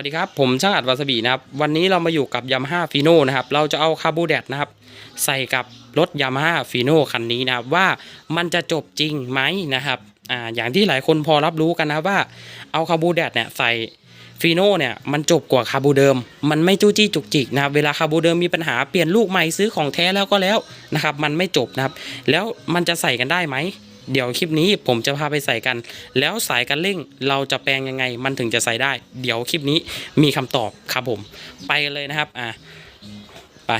วัสดีครับผมช่างอัดวาซาบินะครับวันนี้เรามาอยู่กับยามาฮ่าฟีโน่นะครับเราจะเอาคาบูแดดนะครับใส่กับรถยามาฮ่าฟีโน่คันนี้นะครับว่ามันจะจบจริงไหมนะครับอ่าอย่างที่หลายคนพอรับรู้กันนะว่าเอาคาบูแดดเนี่ยใส่ฟีโน่เนี่ยมันจบกว่าคาบูเดิม มันไม่จู้จี้จุกจิกนะครับเวลาคาบูเดิมมีปัญหาเปลี่ยนลูกใหม่ซื้อของแท้แล้วก็แล้วนะครับมันไม่จบนะครับแล้วมันจะใส่กันได้ไหม เดี๋ยวคลิปนี้ผมจะพาไปใส่กัน แล้วสายกันเร่งเราจะแปลงยังไง มันถึงจะใส่ได้ เดี๋ยวคลิปนี้มีคำตอบครับผม ไปเลยนะครับอ่าไป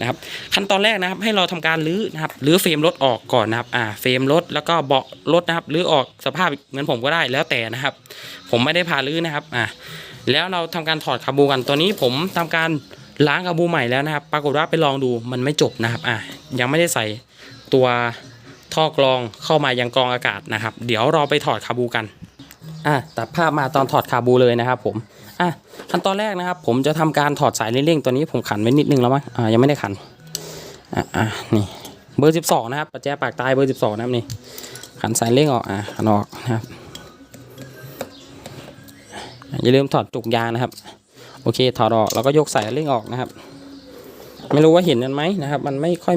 นะครับขั้นตอนแรกนะครับให้เราทำการรื้อนะครับรื้อเฟรมรถออกก่อนนะครับอ่าเฟรมรถแล้วก็เบาะรถนะครับรื้อออกสภาพเหมือนผมก็ได้แล้วแต่นะครับ ผมไม่ได้พารื้อนะครับอ่าแล้วเราทำการถอดคาบูกันตัวนี้ผมทำการล้างคาบูใหม่แล้วนะครับ ปรากฏว่าไปลองดูมันไม่จบนะครับอ่ายังไม่ได้ใส่ตัว ท่อกรองเข้ามายังกรองอากาศนะครับ เดี๋ยวเราไปถอดคาบูกันอะตัดภาพมาตอนถอดคาบูเลยนะครับผมอะขั้นตอนแรกนะครับ ผมจะทำการถอดสายเร่งๆตัวนี้ผมขันไว้นิดนึงแล้วมั้งอ่ายังไม่ได้ขันอะอะนี่เบอร์ 12 นะครับประแจปากตายเบอร์ 12 นะครับนี่ขันสายเร่งออกอะขันออกนะครับอย่าลืมถอดจุกยางนะครับ โอเคถอดออกแล้วก็ยกสายเร่งออกนะครับ ไม่รู้ว่าเห็นกันไหมนะครับ มันไม่ค่อย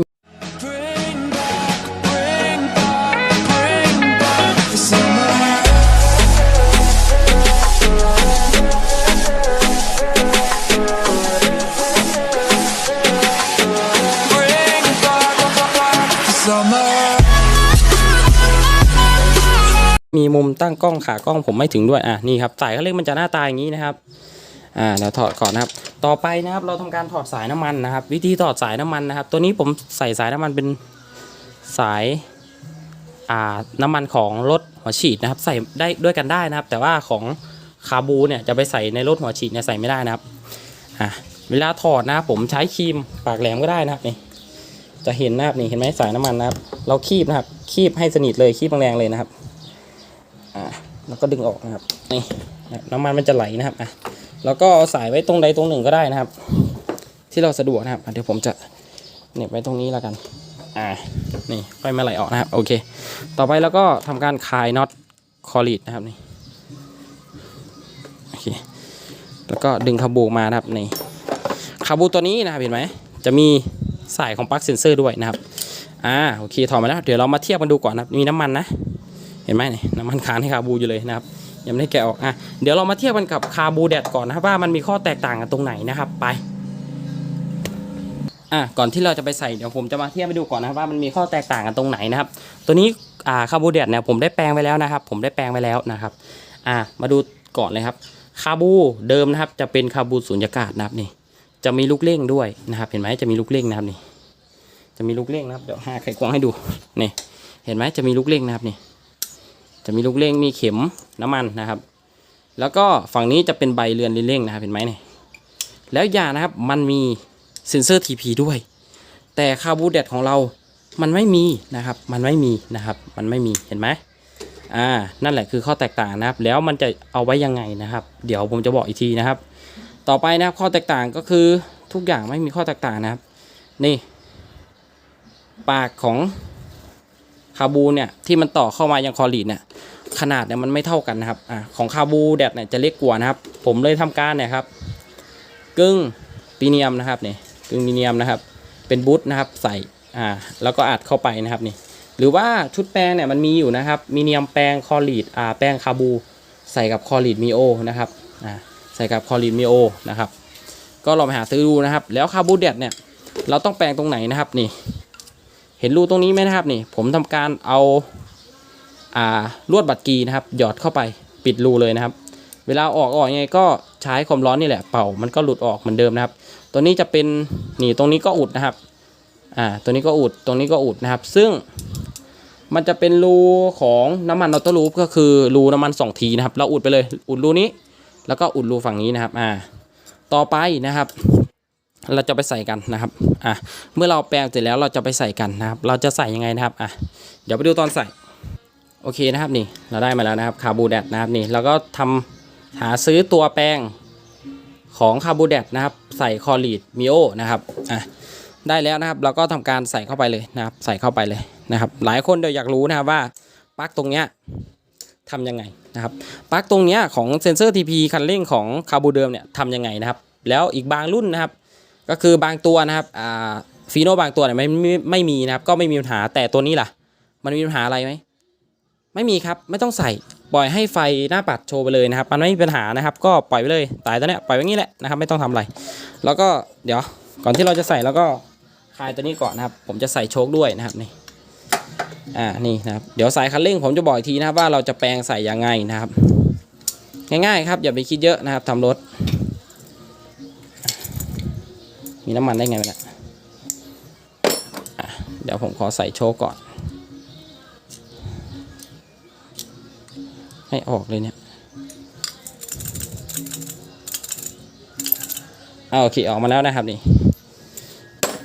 มีมุมตั้งกล้องขากล้องผมไม่ถึงด้วยอะนี่ครับสายเขาเรียกมันจะหน้าตาอย่างนี้นะครับอ่าเดี๋ยวถอดก่อนนะครับ ต่อไปนะครับเราทำการถอดสายน้ำมันนะครับ วิธีถอดสายน้ำมันนะครับ ตัวนี้ผมใส่สายน้ำมันเป็นสายอ่าน้ำมันของรถหัวฉีดนะครับ ใส่ได้ด้วยกันได้นะครับ แต่ว่าของคาบูเนี่ยจะไปใส่ในรถหัวฉีดเนี่ยใส่ไม่ได้นะครับอะเวลาถอดนะครับผมใช้ครีมปากแหลมก็ได้นะครับนี่ จะเห็นนะครับนี่เห็นไหมสายน้ำมันนะครับ เราคีบนะครับ คีบให้สนิทเลยคีบแรงๆเลยนะครับอ่าแล้วก็ดึงออกนะครับนี่น้ำมันมันจะไหลนะครับอะแล้วก็เอาสายไว้ตรงใดตรงหนึ่งก็ได้นะครับ ที่เราสะดวกนะครับเดี๋ยวผมจะเน็บไว้ตรงนี้แล้วกันอ่านี่ค่อยมาไหลออกนะครับโอเค ต่อไปแล้วก็ทำการคลายน็อตคอลีดนะครับนี่โอเคแล้วก็ดึงคาบูมานะครับนี่คาบูตัวนี้นะครับเห็นไหมจะมี สายของปลั๊กเซนเซอร์ด้วยนะครับอ่าโอเคถอดมาแล้วเดี๋ยวเรามาเทียบกันดูก่อนนะครับมีน้ำมันนะ เห็นไหมนี่น้ำมันค้านให้คาบูอยู่เลยนะครับยังไม่ได้แกะออกอะเดี๋ยวเรามาเทียบกันกับคาบูแดดก่อนนะครับว่ามันมีข้อแตกต่างกันตรงไหนนะครับไปอะก่อนที่เราจะไปใส่เดี๋ยวผมจะมาเทียบไปดูก่อนนะครับว่ามันมีข้อแตกต่างกันตรงไหนนะครับ ตัวนี้อ่าคาบูแดดเนี่ยผมได้แปลงไปแล้วนะครับ ผมได้แปลงไปแล้วนะครับอะมาดูก่อนเลยครับคาบูเดิมนะครับจะเป็นคาบูสุญญากาศนะครับนี่ จะมีลูกเร่งด้วยนะครับเห็นไหมจะมีลูกเร่งนะครับนี่จะมีลูกเร่งนะครับเดี๋ยวหาไขควงให้ดูนี่เห็นไหมจะมีลูกเร่งนะครับนี่จะมีลูกเร่งมีเข็มน้ำมันนะครับ แล้วก็ฝั่งนี้จะเป็นใบเรือนเร่งนะครับเห็นไหมนี่แล้วยานะครับมันมีเซ็นเซอร์ TP ด้วย แต่คาบูเดตของเรามันไม่มีนะครับ มันไม่มีนะครับ มันไม่มีเห็นไหมอ่านั่นแหละคือข้อแตกต่างนะครับ แล้วมันจะเอาไว้ยังไงนะครับ เดี๋ยวผมจะบอกอีกทีนะครับ ต่อไปนะครับข้อแตกต่างก็คือทุกอย่างไม่มีข้อแตกต่างนะครับ นี่ ปากของคาบูเนี่ยที่มันต่อเข้ามายังคอลีดเนี่ยขนาดเนี่ยมันไม่เท่ากันนะครับอ่าของคาบูแดดเนี่ยจะเล็กกว่านะครับ ผมเลยทำการเนี่ยครับกึ่งปีเนียมนะครับเนี่ยกึ่งปีเนียมนะครับ เป็นบูทนะครับใส่อ่าแล้วก็อัดเข้าไปนะครับนี่หรือว่าชุดแปลงเนี่ยมันมีอยู่นะครับมีเนียมแปลงคอลีดอ่าแปลงคาบู ใส่กับคอลีดมีโอนะครับอ่า ใส่กับคอลีดมีโอนะครับ ก็ลองไปหาซื้อดูนะครับ แล้วคาร์บูแดดเนี่ยเราต้องแปลงตรงไหนนะครับนี่ เห็นรูตรงนี้ไหมนะครับนี่ ผมทำการเอาอ่าลวดบัตรกีนะครับ หยอดเข้าไปปิดรูเลยนะครับ เวลาออกออกยังไงก็ใช้ความร้อนนี่แหละเป่ามันก็หลุดออกเหมือนเดิมนะครับ ตัวนี้จะเป็นนี่ตรงนี้ก็อุดนะครับอ่าตัวนี้ก็อุดตรงนี้ก็อุดนะครับ ซึ่งมันจะเป็นรูของน้ำมันออโต้ลูปก็คือรูน้ำมันสองทีนะครับ เราอุดไปเลย อุดรูนี้ แล้วก็อุดรูฝั่งนี้นะครับอ่าต่อไปนะครับ เราจะไปใส่กันนะครับอะเมื่อเราแปลงเสร็จแล้วเราจะไปใส่กันนะครับ เราจะใส่ยังไงนะครับอะเดี๋ยวไปดูตอนใส่โอเคนะครับนี่เราได้มาแล้วนะครับคาบูแดดนะครับนี่เราก็ทำหาซื้อตัวแป้งของคาบูแดดนะครับ ใส่คอลีดมิโอนะครับอะได้แล้วนะครับ เราก็ทำการใส่เข้าไปเลยนะครับ ใส่เข้าไปเลยนะครับ หลายคนเดี๋ยวอยากรู้นะครับว่าปลั๊กตรงเนี้ย ทำยังไงนะครับปลั๊กตรงนี้ของเซนเซอร์ TP คันเร่งของคาบูเดิมเนี่ยทำยังไงนะครับแล้วอีกบางรุ่นนะครับ ก็คือบางตัวนะครับอ่าฟีโนบางตัวเนี่ยไม่ไม่ไม่มีนะครับ ก็ไม่มีปัญหาแต่ตัวนี้ล่ะ มันมีปัญหาอะไรไหมไม่มีครับไม่ต้องใส่ปล่อยให้ไฟหน้าปัดโชว์ไปเลยนะครับ มันไม่มีปัญหานะครับ ก็ปล่อยไปเลยตายตัวเนี้ยปล่อยไว้งี้แหละนะครับไม่ต้องทำอะไร แล้วก็เดี๋ยวก่อนที่เราจะใส่แล้วก็คลายตัวนี้ก่อนนะครับ ผมจะใส่โชคด้วยนะครับนี่ อ่านี่นะครับเดี๋ยวสายคันเร่งผมจะบอกอีกทีนะครับว่าเราจะแปลงใส่ยังไงนะครับ ง่ายๆครับอย่าไปคิดเยอะนะครับทำรถ มีน้ำมันได้ไงวะเนี่ยอะเดี๋ยวผมขอใส่โชคก่อนไม่ออกเลยเนี่ยเอาโอเคออกมาแล้วนะครับนี่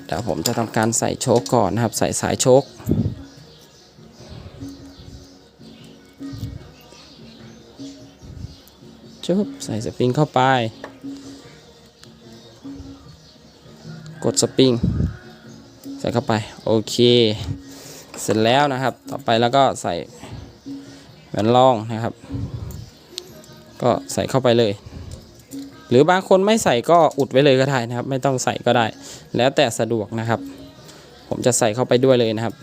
เดี๋ยวผมจะทำการใส่โชคก่อนนะครับ ใส่สายโชค จุบใส่สปริงเข้าไป กดสปริงใส่เข้าไปโอเค เสร็จแล้วนะครับ ต่อไปแล้วก็ใส่แหวนรองนะครับ ก็ใส่เข้าไปเลย หรือบางคนไม่ใส่ก็อุดไว้เลยก็ได้นะครับ ไม่ต้องใส่ก็ได้ แล้วแต่สะดวกนะครับ ผมจะใส่เข้าไปด้วยเลยนะครับ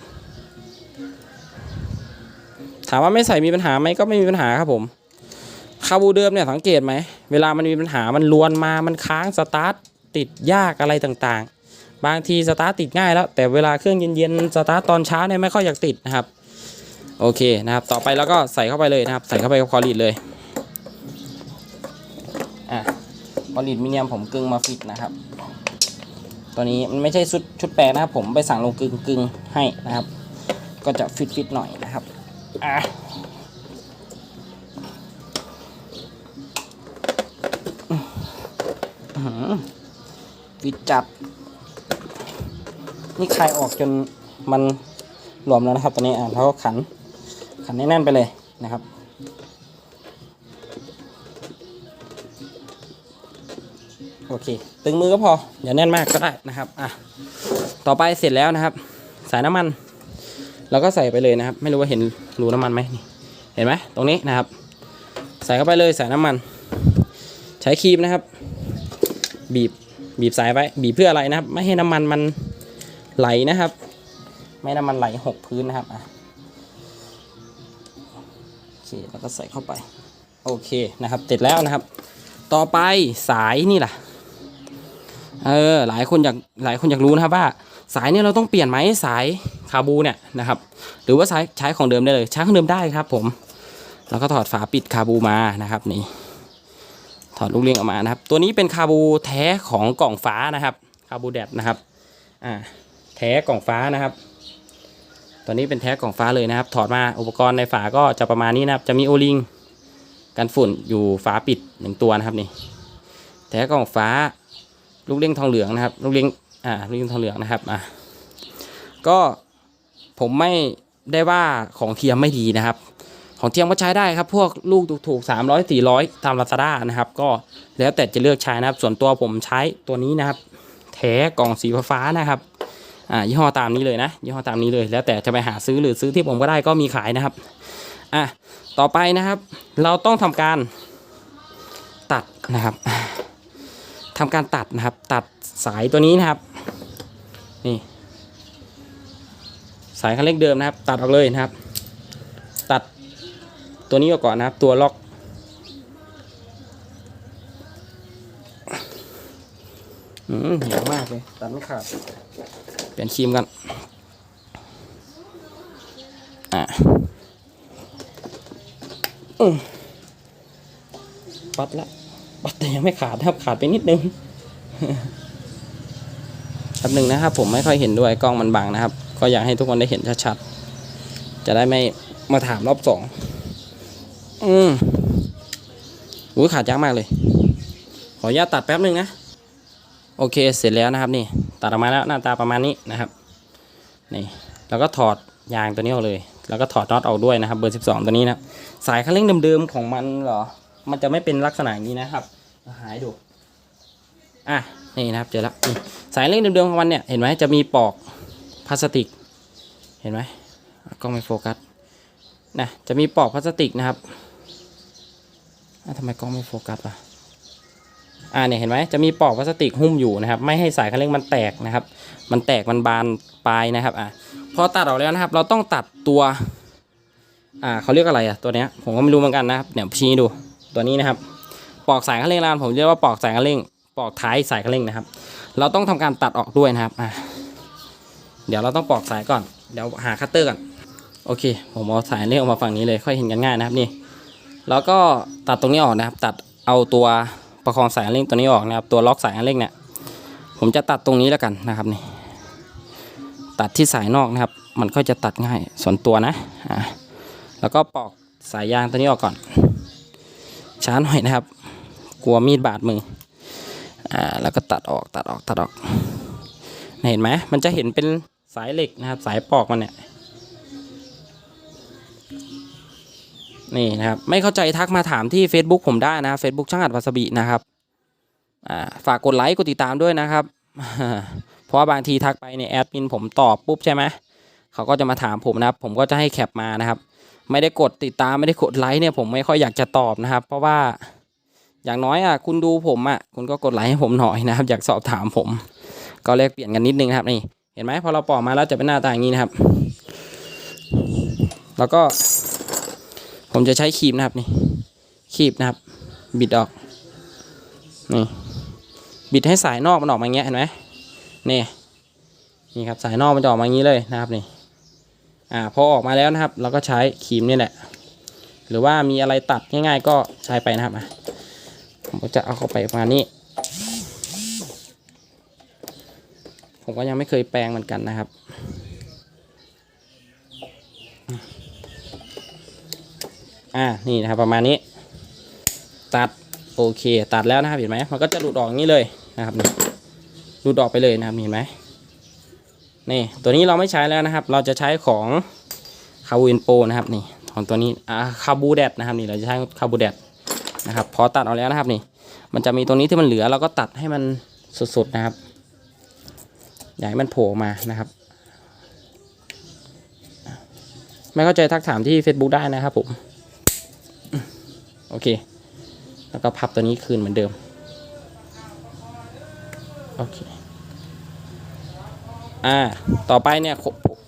ถามว่าไม่ใส่มีปัญหาไหมก็ไม่มีปัญหาครับผม คาบูเดิมเนี่ยสังเกตไหม เวลามันมีปัญหามันลวนมามันค้างสตาร์ทติดยากอะไรต่างๆ บางทีสตาร์ทติดง่ายแล้ว แต่เวลาเครื่องเย็นๆสตาร์ทตอนเช้าเนี่ยไม่ค่อยอยากติดนะครับ โอเคนะครับ ต่อไปแล้วก็ใส่เข้าไปเลยนะครับ ใส่เข้าไปกับคอรีดเลยอะคอรีดมิเนียมผมกึ่งมาฟิตนะครับ ตัวนี้มันไม่ใช่ชุดชุดแปลนะครับ ผมไปสั่งลงกึ่งกึ่งให้นะครับ ก็จะฟิตฟิตหน่อยนะครับอะ อื้อหือฟิตจัดนี่คลายออกจนมันรวมแล้วนะครับ ตอนนี้อะแล้วก็ขัน ขันแน่นไปเลยนะครับโอเค ตึงมือก็พออย่าแน่นมากก็ได้นะครับอะต่อไปเสร็จแล้วนะครับ สายน้ำมันเราก็ใส่ไปเลยนะครับ ไม่รู้ว่าเห็นรูน้ำมันไหมนี่เห็นไหมตรงนี้นะครับ ใส่เข้าไปเลยสายน้ำมัน ใช้ครีมนะครับ บีบบีบสายไว้ บีบเพื่ออะไรนะครับ ไม่ให้น้ำมันมันไหลนะครับ ไม่ให้น้ำมันไหลหกพื้นนะครับอะโอเคแล้วก็ใส่เข้าไป โอเคนะครับเสร็จแล้วนะครับ ต่อไปสายนี่แหละเออหลายคนอยากหลายคนอยากรู้นะครับว่าสายเนี่ยเราต้องเปลี่ยนไหมสายคาบูเนี่ยนะครับ หรือว่าใช้ใช้ของเดิมได้เลยใช้ของเดิมได้ครับผม แล้วก็ถอดฝาปิดคาบูมานะครับนี่ ถอดลูกเลี้ยงออกมานะครับ ตัวนี้เป็นคาบูแท้ของกล่องฟ้านะครับคาบูแดดนะครับอ่าแท้กล่องฟ้านะครับ ตัวนี้เป็นแท้กล่องฟ้าเลยนะครับ ถอดมาอุปกรณ์ในฝาก็จะประมาณนี้นะครับ จะมีโอลิงกันฝุ่นอยู่ฝาปิดหนึ่งตัวนะครับนี่แท้กล่องฟ้าลูกเลี้ยงทองเหลืองนะครับ ลูกเลี้ยงอ่าลูกเลี้ยงทองเหลืองนะครับอะก็ผมไม่ได้ว่าของเทียมไม่ดีนะครับ ของเทียมก็ใช้ได้ครับ พวกลูกถูกๆสามร้อยสี่ร้อยตามลาซาด้านะครับ ก็แล้วแต่จะเลือกใช้นะครับ ส่วนตัวผมใช้ตัวนี้นะครับแท้กล่องสีฟ้านะครับอ่ายี่ห้อตามนี้เลยนะยี่ห้อตามนี้เลย แล้วแต่จะไปหาซื้อหรือซื้อที่ผมก็ได้ก็มีขายนะครับอะต่อไปนะครับ เราต้องทำการตัดนะครับทำการตัดนะครับ ตัดสายตัวนี้นะครับ นี่ สายคันเร่งเดิมนะครับ ตัดออกเลยนะครับ ตัด ตัวนี้ก่อนนะครับ ตัวล็อก อืมเหนียวมากเลยตัดไม่ขาด เปลี่ยนครีมกัน อะอืมปัดละปัดแต่ยังไม่ขาดนะครับขาดไปนิดนึงแป๊บหนึ่งนะครับ ผมไม่ค่อยเห็นด้วยกล้องมันบังนะครับ ก็อยากให้ทุกคนได้เห็นชัดๆจะได้ไม่มาถามรอบสอง อืมอุ้ยขาดยากมากเลย ขออนุญาตตัดแป๊บหนึ่งนะ โอเค เสร็จแล้วนะครับนี่ ตัดออกมาแล้วหน้าตาประมาณนี้นะครับ นี่ แล้วก็ถอดยางตัวนี้ออกเลย แล้วก็ถอดน็อตออกด้วยนะครับ เบอร์ 12 ตัวนี้นะ สายคันเร่งเดิมๆของมันเหรอ มันจะไม่เป็นลักษณะนี้นะครับ หายดู อะ นี่นะครับเจอแล้วสายเร่งเดิมๆของมันเนี่ย เห็นไหมจะมีปลอกพลาสติก เห็นไหมกล้องไม่โฟกัส นะ จะมีปลอกพลาสติกนะครับ ทำไมกล้องไม่โฟกัสล่ะอ่าเนี่ยเห็นไหมจะมีปลอกพลาสติกหุ้มอยู่นะครับ ไม่ให้สายคันเร่งมันแตกนะครับ มันแตกมันบานปลายนะครับอะพอตัดออกแล้วนะครับ เราต้องตัดตัวอ่าเขาเรียกอะไรอะตัวเนี้ยผมก็ไม่รู้เหมือนกันนะครับเนี่ยชี้ดูตัวนี้นะครับปลอกสายคันเร่งลานผมเรียกว่าปลอกสายคันเร่งปลอกท้ายสายคันเร่งนะครับ เราต้องทำการตัดออกด้วยนะครับอะเดี๋ยวเราต้องปลอกสายก่อนเดี๋ยวหาคัตเตอร์ก่อนโอเค ผมเอาสายเร่งออกมาฝั่งนี้เลยค่อยเห็นกันง่ายนะครับนี่ แล้วก็ตัดตรงนี้ออกนะครับ ตัดเอาตัวประคองสายคันเร่งตัวนี้ออกนะครับ ตัวล็อกสายคันเร่งเนี่ย ผมจะตัดตรงนี้แล้วกันนะครับนี่ ตัดที่สายนอกนะครับ มันก็จะตัดง่ายส่วนตัวนะ อะแล้วก็ปอกสายยางตัวนี้ออกก่อน ช้าหน่อยนะครับ กลัวมีดบาดมือ อ่า แล้วก็ตัดออก ตัดออก ตัดออก เห็นไหมมันจะเห็นเป็นสายเหล็กนะครับ สายปอกมันเนี่ย นี่นะครับ ไม่เข้าใจทักมาถามที่ Facebook ผมได้นะ Facebook ช่างอัดวาซาบินะครับฝากกดไลค์กดติดตามด้วยนะครับ เพราะาบางทีทักไปเนี่ยแอดมินผมตอบปุ๊บใช่ไหมเขาก็จะมาถามผมนะครับ ผมก็จะให้แคปมานะครับ ไม่ได้กดติดตามไม่ได้กดไลค์เนี่ยผมไม่ค่อยอยากจะตอบนะครับ เพราะว่าอย่างน้อยอะคุณดูผมอะคุณก็กดไลค์ให้ผมหน่อยนะครับ อยากสอบถามผม ก็แลกเปลี่ยนกันนิดนึงครับนี่เห็นไหมพอเราปอกมาแล้วจะเป็นหน้าตาอย่างนี้นะครับ แล้วก็ ผมจะใช้ครีมนะครับนี่คีบนะครับ บิดออกนี่บิดให้สายนอกมันออกมาอย่างเงี้ยเห็นไหมนี่นี่ครับสายนอกมันจะออกมาอย่างนี้เลยนะครับนี่อ่าพอออกมาแล้วนะครับ เราก็ใช้ครีมนี่แหละ หรือว่ามีอะไรตัดง่าย ๆ ก็ใช้ไปนะครับอะผมจะเอาเข้าไปประมาณนี้ ผมก็ยังไม่เคยแปลงเหมือนกันนะครับ อ่านี่นะครับประมาณนี้ ตัดโอเค ตัดแล้วนะครับเห็นไหมมันก็จะหลุดออกนี้เลยนะครับหลุดออกไปเลยนะครับเห็นไหมนี่ตัวนี้เราไม่ใช้แล้วนะครับ เราจะใช้ของคาบูอินโปนะครับนี่ของตัวนี้อ่าคาบูแดดนะครับนี่เราจะใช้คาบูแดดนะครับพอตัดออกแล้วนะครับนี่ มันจะมีตรงนี้ที่มันเหลือเราก็ตัดให้มันสุดๆนะครับอย่าให้มันโผล่มานะครับ ไม่เข้าใจทักถามที่ Facebook ได้นะครับผม โอเค แล้วก็พับตัวนี้คืนเหมือนเดิม โอเค อ่า ต่อไปเนี่ย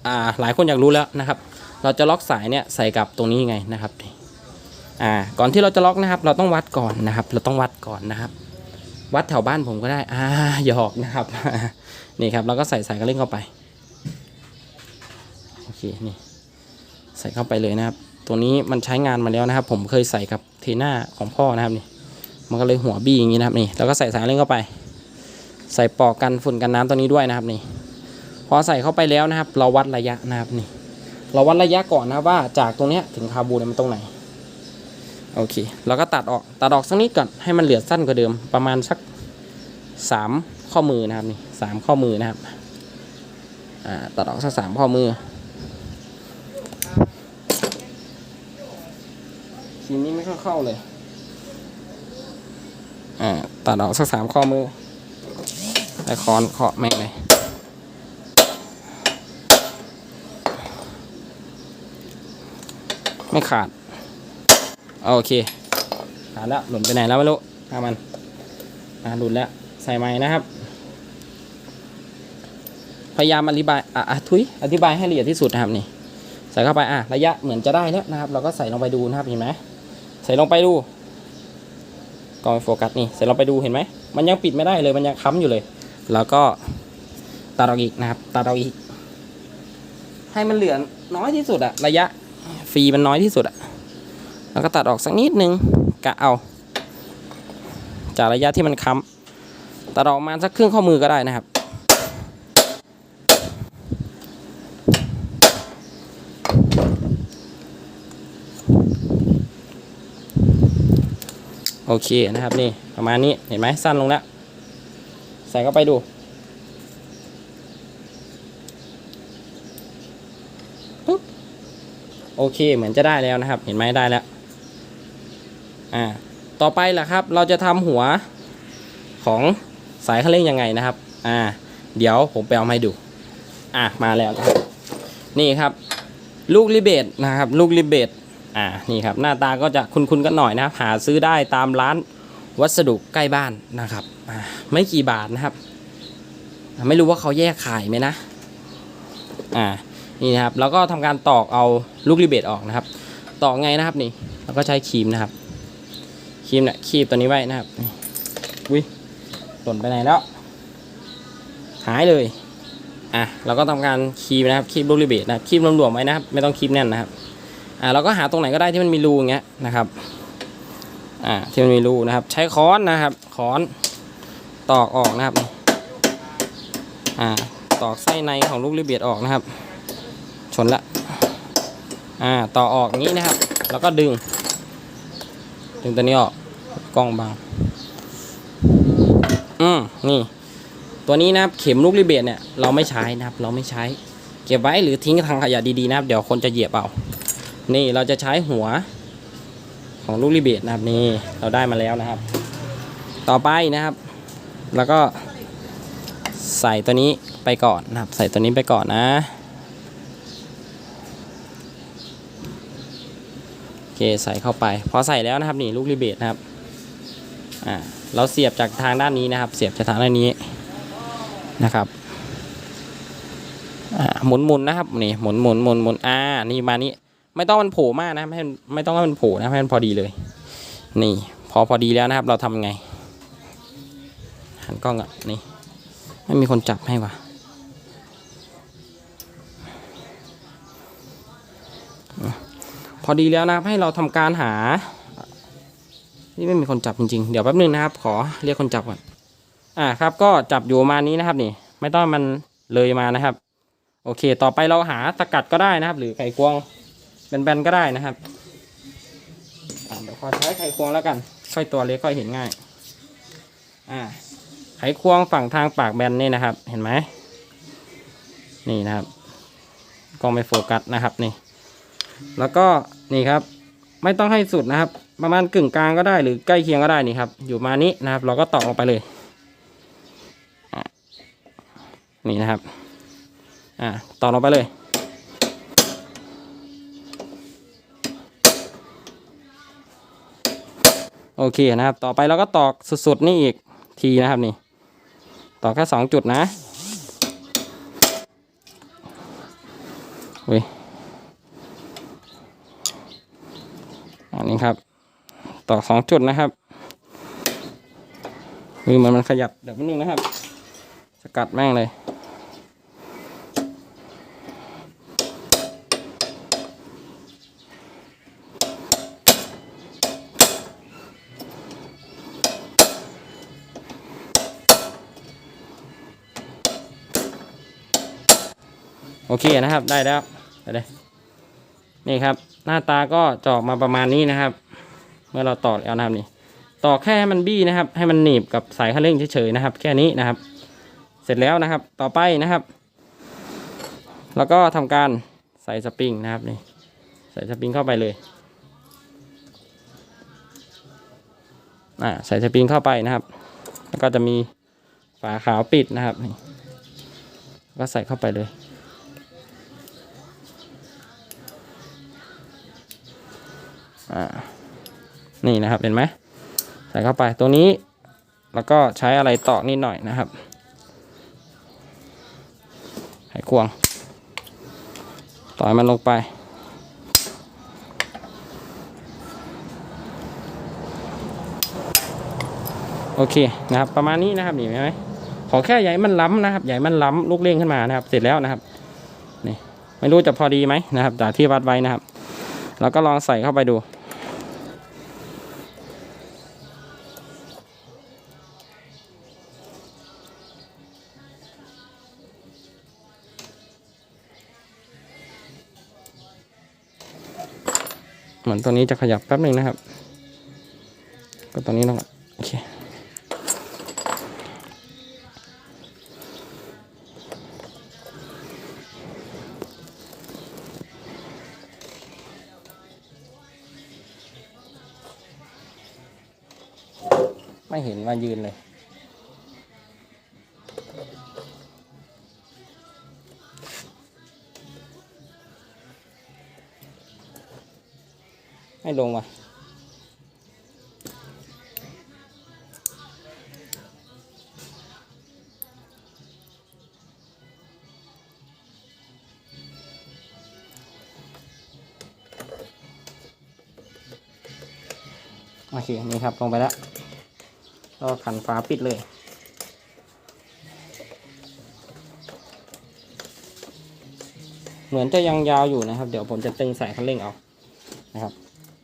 อ่า หลายคนอยากรู้แล้วนะครับ เราจะล็อกสายเนี่ยใส่กับตรงนี้ยังไงนะครับ อ่า ก่อนที่เราจะล็อกนะครับ เราต้องวัดก่อนนะครับ เราต้องวัดก่อนนะครับ วัดแถวบ้านผมก็ได้ อ่า หยอกนะครับ นี่ครับ เราก็ใส่สายกระเล่งเข้าไป โอเค นี่ ใส่เข้าไปเลยนะครับ ตัวนี้มันใช้งานมาแล้วนะครับ ผมเคยใส่กับเทน่าของพ่อนะครับนี่ มันก็เลยหัวบี้อย่างนี้นะครับนี่ แล้วก็ใส่สายเล่งเข้าไป ใส่ปอกกันฝุ่นกันน้ำตัวนี้ด้วยนะครับนี่ พอใส่เข้าไปแล้วนะครับ เราวัดระยะนะครับนี่ เราวัดระยะก่อนนะว่าจากตรงเนี้ยถึงคาบูเนี่ยมันตรงไหน โอเค เราก็ตัดออก ตัดออกสักนิดก่อนให้มันเหลือสั้นกว่าเดิม ประมาณสักสามข้อมือนะครับนี่สามข้อมือนะครับ อ่า ตัดออกสักสามข้อมือ ทีนี้ไม่เข้าเข้าเลย อ่า ตัดออกสักสามข้อมือไอคอนเคาะแม่งเลยไม่ขาด โอเค ขาดแล้ว หล่นไปไหนแล้วไม่รู้ถ้ามันอ่าหลุดแล้ว ใส่ใหม่นะครับ พยายามอธิบายอะอะทุย อธิบายให้ละเอียดที่สุดนะครับนี่ ใส่เข้าไป อะ ระยะเหมือนจะได้แล้วนะครับ เราก็ใส่ลงไปดูนะครับ เห็นไหม ส่ลงไปดูกล้องโฟกัสนี่ใส่ลงไปดูเห็นไหมมันยังปิดไม่ได้เลยมันยังค้ำอยู่เลย แล้วก็ตัดออกอีกนะครับตัดออกอีก ให้มันเหลือน้อยที่สุดอะระยะฟรีมันน้อยที่สุดอะแล้วก็ตัดออกสักนิดนึงกะเอา จากระยะที่มันค้ำตัดออกมาสักครึ่งข้อมือก็ได้นะครับ โอเคนะครับนี่ประมาณนี้เห็นไหมสั้นลงแล้วใส่เข้าไปดูโอเคเหมือนจะได้แล้วนะครับ เห็นไหมได้แล้ว อ่า ต่อไปล่ะครับ เราจะทำหัวของสายคันเร่งยังไงนะครับ อ่า เดี๋ยวผมไปเอามาให้ดู อะมาแล้ว นี่ครับ ลูกลิเบตนะครับ ลูกลิเบต อ่านี่ครับหน้าตาก็จะคุ้นๆกันหน่อยนะครับ หาซื้อได้ตามร้านวัสดุใกล้บ้านนะครับไม่กี่บาทนะครับ ไม่รู้ว่าเขาแยกขายไหมนะอ่านี่นะครับแล้วก็ทำการตอกเอาลูกลิเบตออกนะครับ ตอกไงนะครับนี่แล้วก็ใช้ครีมนะครับครีมเนี่ยคีบตัวนี้ไว้นะครับอุ้ยหล่นไปไหนแล้ว หายเลยอะเราก็ทำการคีบนะครับคีบลูกริเบตนะครับคีบหลวมๆไว้นะครับ ไม่ต้องคีบแน่นนะครับ อ่าเราก็หาตรงไหนก็ได้ที่มันมีรูอย่างเงี้ยนะครับอ่าที่มันมีรูนะครับ ใช้ค้อนนะครับค้อนตอกออกนะครับอ่าตอกไส้ในของลูกริเบียตออกนะครับ ชนละอ่าต่อออกงนี้นะครับ แล้วก็ดึง ดึงตัวนี้ออกกล้องบังอืมนี่ ตัวนี้นะครับเข็มลูกริเบตเนี่ยเราไม่ใช้นะครับ เราไม่ใช้ เก็บไว้หรือทิ้งทางขยะดีๆนะครับ เดี๋ยวคนจะเหยียบเอา นี่เราจะใช้หัวของลูกริเบตนะครับนี่เราได้มาแล้วนะครับ ต่อไปนะครับ แล้วก็ใส่ตัวนี้ไปก่อนนะครับ ใส่ตัวนี้ไปก่อนนะโอเคใส่เข้าไปพอใส่แล้วนะครับนี่ลูกริเบตนะครับอ่าเราเสียบจากทางด้านนี้นะครับ เสียบจากทางด้านนี้นะครับอ่าหมุนหมุนนะครับนี่หมุนหมุนหมุนหมุนอ่านี่มานี้ ไม่ต้องมันโผล่มากนะไม่ไม่ต้องให้มันโผล่นะให้มันพอดีเลย นี่ พอพอดีแล้วนะครับ เราทำไง หันกล้องอะนี่ไม่มีคนจับให้วะพอดีแล้วนะครับให้เราทำการหา นี่ไม่มีคนจับจริงๆ เดี๋ยวแป๊บนึงนะครับ ขอเรียกคนจับก่อนอ่าครับ ก็จับอยู่มานี้นะครับนี่ ไม่ต้องมันเลยมานะครับ โอเค ต่อไปเราหาสกัดก็ได้นะครับ หรือไข่ควง แบนๆก็ได้นะครับเดี๋ยวขอใช้ไขควงแล้วกัน ค่อยตัวเล็กค่อยเห็นง่าย อ่า ไขควงฝั่งทางปากแบนนี่นะครับ เห็นไหม นี่นะครับกล้องไม่โฟกัสนะครับนี่ แล้วก็นี่ครับ ไม่ต้องให้สุดนะครับ ประมาณกึ่งกลางก็ได้หรือใกล้เคียงก็ได้นี่ครับ อยู่มานี้นะครับ เราก็ต่อกลงไปเลย นี่นะครับ อ่า ต่อลงไปเลย โอเคนะครับ ต่อไปเราก็ตอกสุดๆนี่อีกทีนะครับนี่ ตอกแค่สองจุดนะเว้ยอันนี้ครับ ตอกสองจุดนะครับมือมันมันขยับเดี๋ยวนิดนึงนะครับ สกัดแม่งเลย เคนะครับได้แล้วไปเลยนี่ครับ หน้าตาก็จะออกมาประมาณนี้นะครับ เมื่อเราตอกแล้วนะครับนี่ตอกแค่ให้มันบี้นะครับ ให้มันหนีบกับสายคันเร่งเฉยๆนะครับ แค่นี้นะครับ เสร็จแล้วนะครับ ต่อไปนะครับ แล้วก็ทำการใส่สปริงนะครับนี่ใส่สปริงเข้าไปเลยอ่าใส่สปริงเข้าไปนะครับ แล้วก็จะมีฝาขาวปิดนะครับนี่ก็ใส่เข้าไปเลย อ่านี่นะครับเห็นไหมใส่เข้าไปตรงนี้ แล้วก็ใช้อะไรตอกนิดหน่อยนะครับไขควง ต่อยมันลงไปโอเคนะครับประมาณนี้นะครับนี่เห็นไหมขอแค่ใหญ่มันล้ำนะครับใหญ่มันล้ำลูกเล่งขึ้นมานะครับ เสร็จแล้วนะครับนี่ไม่รู้จะพอดีไหมนะครับจากที่วัดไว้นะครับ แล้วก็ลองใส่เข้าไปดู ตัวนี้จะขยับแป๊บหนึ่งนะครับ ก็ตัวนี้นะครับโอเคไม่เห็นว่ายืนเลย ไม่ลงว่ะโอเค นี่ครับ ลงไปแล้ว ก็ขันฝาปิดเลย เหมือนจะยังยาวอยู่นะครับ เดี๋ยวผมจะตึงสายคันเร่งเอา นะครับ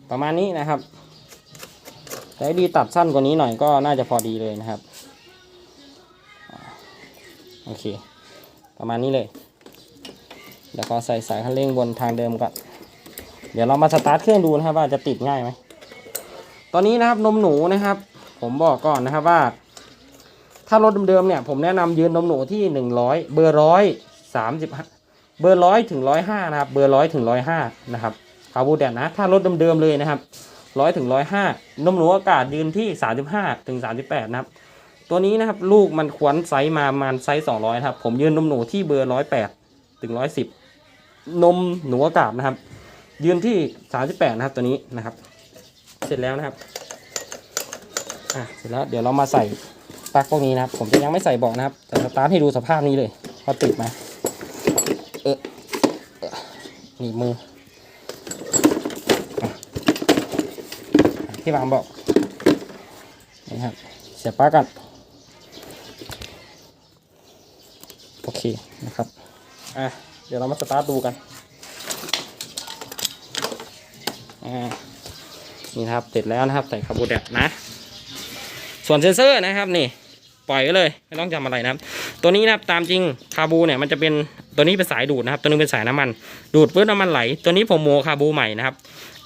ประมาณนี้นะครับ แต่ดีตัดสั้นกว่านี้หน่อยก็น่าจะพอดีเลยนะครับ โอเค ประมาณนี้เลย เดี๋ยวขอใส่สายคันเร่งบนทางเดิมก่อน เดี๋ยวเรามาสตาร์ทเครื่องดูนะครับว่าจะติดง่ายไหม ตอนนี้นะครับนมหนูนะครับ ผมบอกก่อนนะครับว่า ถ้ารถเดิมๆเนี่ย ผมแนะนำยืนนมหนูที่หนึ่งร้อยเบอร์ร้อยสามสิบเบอร์ร้อยถึงร้อยห้านะครับ เบอร์ร้อยถึงร้อยห้านะครับาร์บูแดดนะถ้ารถเดิมๆเลยนะครับร้อยถึงร้อยห้านมหนูอากาศยืนที่สามสิบห้าถึงสามสิบแปดนะครับ ตัวนี้นะครับลูกมันควรไซส์มาประมาณไซส์สองร้อยครับ ผมยืนนมหนูที่เบอร์ร้อยแปดถึงร้อยสิบนมหนูอากาศนะครับ ยืนที่สามสิบแปดนะครับตัวนี้นะครับ เสร็จแล้วนะครับอะเสร็จแล้วเดี๋ยวเรามาใส่ปลั๊กพวกนี้นะครับ ผมจะยังไม่ใส่เบอกนะครับ แต่สตาร์ทให้ดูสภาพนี้เลยพอติดมาเออเออหนีมืออะ ที่วางบอกนี่ครับเสียบปลั๊กกันโอเคนะครับอะเดี๋ยวเรามาสตาร์ทดูกันอ่านี่ครับเสร็จแล้วนะครับใส่คาร์บูแดดนะ ส่วนเซนเซอร์นะครับนี่ปล่อยไว้เลยไม่ต้องจำอะไรนะครับ ตัวนี้นะครับตามจริงคาบูเนี่ยมันจะเป็นตัวนี้เป็นสายดูดนะครับ ตัวนึงเป็นสายน้ำมัน ดูดเพื่อน้ำมันไหล ตัวนี้ผมโมคาบูใหม่นะครับ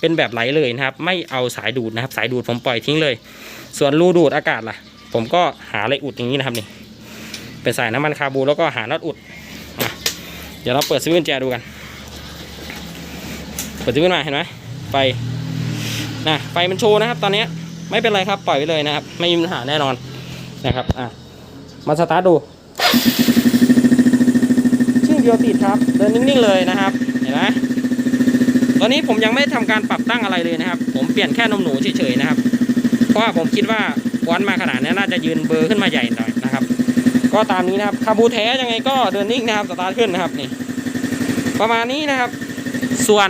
เป็นแบบไหลเลยนะครับ ไม่เอาสายดูดนะครับ สายดูดผมปล่อยทิ้งเลย ส่วนรูดูดอากาศล่ะ ผมก็หาอะไรอุดอย่างนี้นะครับนี่เป็นสายน้ำมันคาบูแล้วก็หาน็อตอุดอะเดี๋ยวเราเปิดสวิตช์กุญแจดูกัน เปิดสวิตช์มาเห็นไหมไฟนะไฟมันโชว์นะครับ ตอนนี้ไม่เป็นไรครับปล่อยไว้เลยนะครับ ไม่มีปัญหาแน่นอนนะครับอะมาสตาร์ทดูชื่อเดียวติดครับ เดินนิ่งๆเลยนะครับ เห็นไหม ตอนนี้ผมยังไม่ทำการปรับตั้งอะไรเลยนะครับ ผมเปลี่ยนแค่นมหนูเฉยๆนะครับ เพราะว่าผมคิดว่าวันมาขนาดนี้น่าจะยืนเบอร์ขึ้นมาใหญ่หน่อยนะครับ ก็ตามนี้นะครับคาบูแท้ยังไงก็เดินนิ่งนะครับสตาร์ทขึ้นนะครับนี่ ประมาณนี้นะครับ ส่วน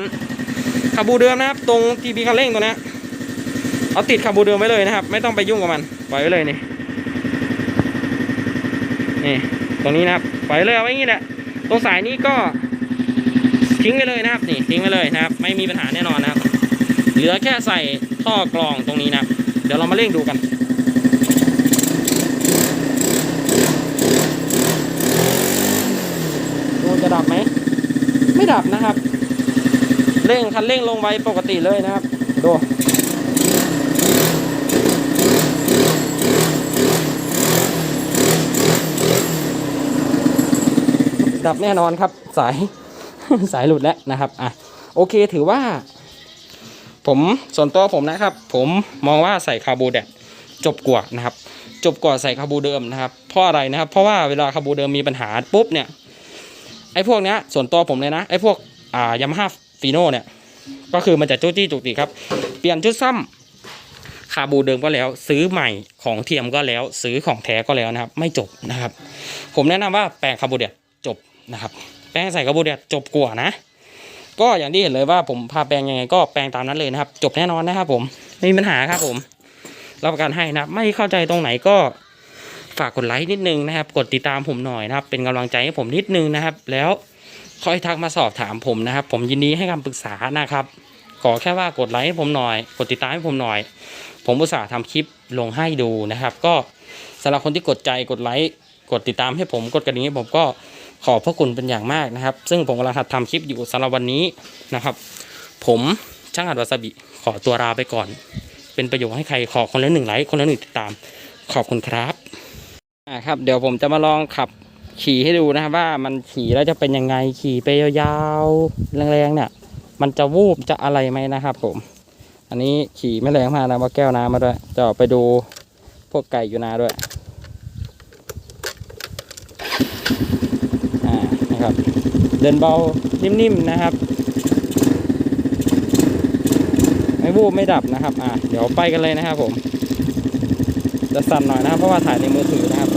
คาบูเดิมนะครับ ตรงทีบีคันเร่งตัวนี้เอาติดคาบูเดิมไว้เลยนะครับ ไม่ต้องไปยุ่งกับมันปล่อยไว้เลยนี่นี่ตรงนี้นะครับปล่อยเลยเอาไว้งนี้แหละตรงสายนี้ก็ ทิ้งไปเลยนะครับนี่ทิ้งไปเลยนะครับ ไม่มีปัญหาแน่นอนนะครับ เหลือแค่ใส่ท่อกรองตรงนี้นะครับ เดี๋ยวเรามาเร่งดูกันดูจะดับไหมไม่ดับนะครับ เร่งคันเร่งลงไว้ปกติเลยนะครับดูดับแน่นอนครับสาย สายหลุดแล้วนะครับอะโอเคถือว่า ผมส่วนตัวผมนะครับ ผมมองว่าใส่คาร์บูแดดจบกว่านะครับ จบกว่าใส่คาร์บูเดิมนะครับเพราะอะไรนะครับ เพราะว่าเวลาคาร์บูเดิมมีปัญหาปุ๊บเนี่ยไอ้พวกเนี้ยส่วนตัวผมเลยนะไอ้พวกอ่ายามาฮ่าฟีโน่เนี่ยก็คือมันจะจุจี้จุกจิกครับ เปลี่ยนชุดซ้ำคาบูเดิมก็แล้ว ซื้อใหม่ของเทียมก็แล้ว ซื้อของแท้ก็แล้วนะครับ ไม่จบนะครับ ผมแนะนำว่าแปลงคาบูเดจบนะครับ แปลงใส่คาบูเดียจบกว่านะ ก็อย่างที่เห็นเลยว่าผมพาแปลงยังไงก็แปลงตามนั้นเลยนะครับ จบแน่นอนนะครับ ผมไม่มีปัญหาครับผมรับประกันให้นะไม่เข้าใจตรงไหนก็ฝากกดไลค์นิดนึงนะครับ กดติดตามผมหน่อยนะครับ เป็นกำลังใจให้ผมนิดนึงนะครับ แล้วค่อยทักมาสอบถามผมนะครับ ผมยินดีให้คำปรึกษานะครับขอแค่ว่ากดไลค์ให้ผมหน่อย กดติดตามให้ผมหน่อย ผมอุตส่าห์ทำคลิปลงให้ดูนะครับ ก็สำหรับคนที่กดใจกดไลค์กดติดตามให้ผมกดกระดิ่งให้ผมก็ ขอบพระคุณเป็นอย่างมากนะครับ ซึ่งผมกำลังหัดทำคลิปอยู่สำหรับวันนี้นะครับ ผมช่างอัดวาซาบิขอตัวลาไปก่อน เป็นประโยชน์ให้ใครขอคนละหนึ่งไลค์คนละหนึ่งติดตาม ขอบคุณครับอ่าครับ เดี๋ยวผมจะมาลองขับขี่ให้ดูนะครับว่ามันขี่แล้วจะเป็นยังไงขี่ไปยาวๆแรงๆเนี่ย มันจะวูบจะอะไรไหมนะครับ ผม อันนี้ขี่ไม่แรงมากนะว่าแก้วน้ำมาด้วยจะไปดูพวกไก่อยู่นาด้วย นะครับ เดินเบานิ่มๆนะครับไม่วูบไม่ดับนะครับ อะเดี๋ยวไปกันเลยนะครับผม จะสั่นหน่อยนะครับเพราะว่าถ่ายในมือถือนะครับ